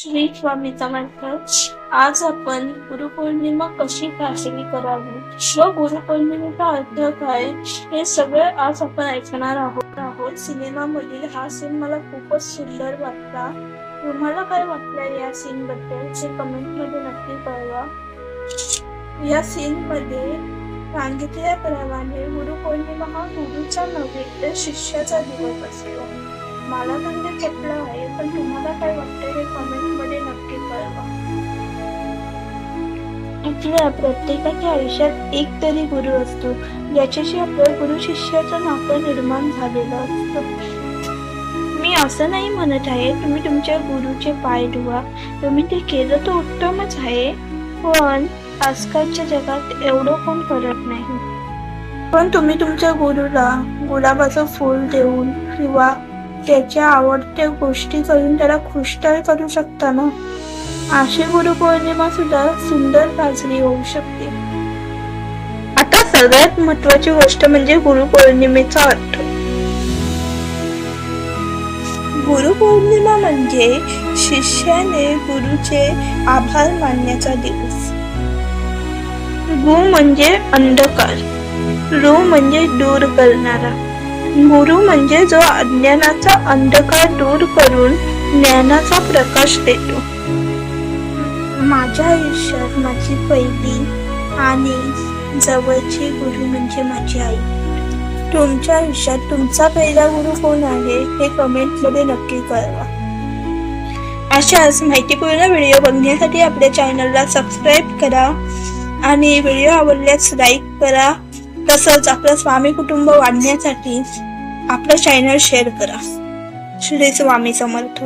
श्री स्वामी समर्थ आज आपण गुरुपौर्णिमा कशी साजरी करावी? व गुरुपौर्णिमेचा अर्थ काय? हे सगळं आज आपण ऐकणार आहोत आहोत. सिनेमामधील हा सीन मला खूपच सुंदर वाटला. तुम्हाला काय वाटलं या सीन बद्दल? ते कमेंटमध्ये नक्की कळवा. या सीन मध्ये सांगितल्याप्रमाणे गुरुपौर्णिमा हा गुरुचा नव्हे तर शिष्याचा दिवस असतो. मला तर ते पटलं आहे पण तुम्हाला काय वाटतं हे कमेंट आपल्या प्रत्येकाच्या आयुष्यात एक तरी गुरु असतो ज्याच्याशी आपलं गुरु शिष्याचं नातं निर्माण झालेलं असतं. मी असं नाही म्हणत आहे तुम्ही तुमच्या गुरुचे पाय धुवा. तुम्ही ते केलं तर उत्तमच आहे. पण आजकालच्या जगात एवढं कोण करत नाही. पण तुम्ही तुमच्या गुरुला गुलाबाचं फूल देऊन किंवा त्याच्या आवडत्या गोष्टी करून त्याला खुश तर करू शकता ना? अशी गुरुपौर्णिमा सुद्धा सुंदर साजरी होऊ शकते. आता सगळ्यात महत्वाची गोष्ट म्हणजे गुरुपौर्णिमेचा अर्थ. गुरुपौर्णिमा म्हणजे शिष्याने गुरुचे आभार मानण्याचा दिवस. गु म्हणजे अंधकार रू म्हणजे दूर करणारा गुरु म्हणजे जो अज्ञानाचा अंधकार दूर करून ज्ञानाचा प्रकाश देतो. माझ्या आयुष्यात माझी पहिली आणि जवळची गुरु म्हणजे माझी आई. तुमच्या आयुष्यात तुमचा पहिला गुरु कोण आहे हे कमेंटमध्ये नक्की कळवा. अशाच माहितीपूर्ण व्हिडिओ बघण्यासाठी आपल्या चॅनलला सबस्क्राईब करा आणि व्हिडिओ आवडल्यास लाईक करा. तसंच आपलं स्वामी कुटुंब वाढण्यासाठी आपलं चॅनल शेअर करा. श्री स्वामी समर्थ.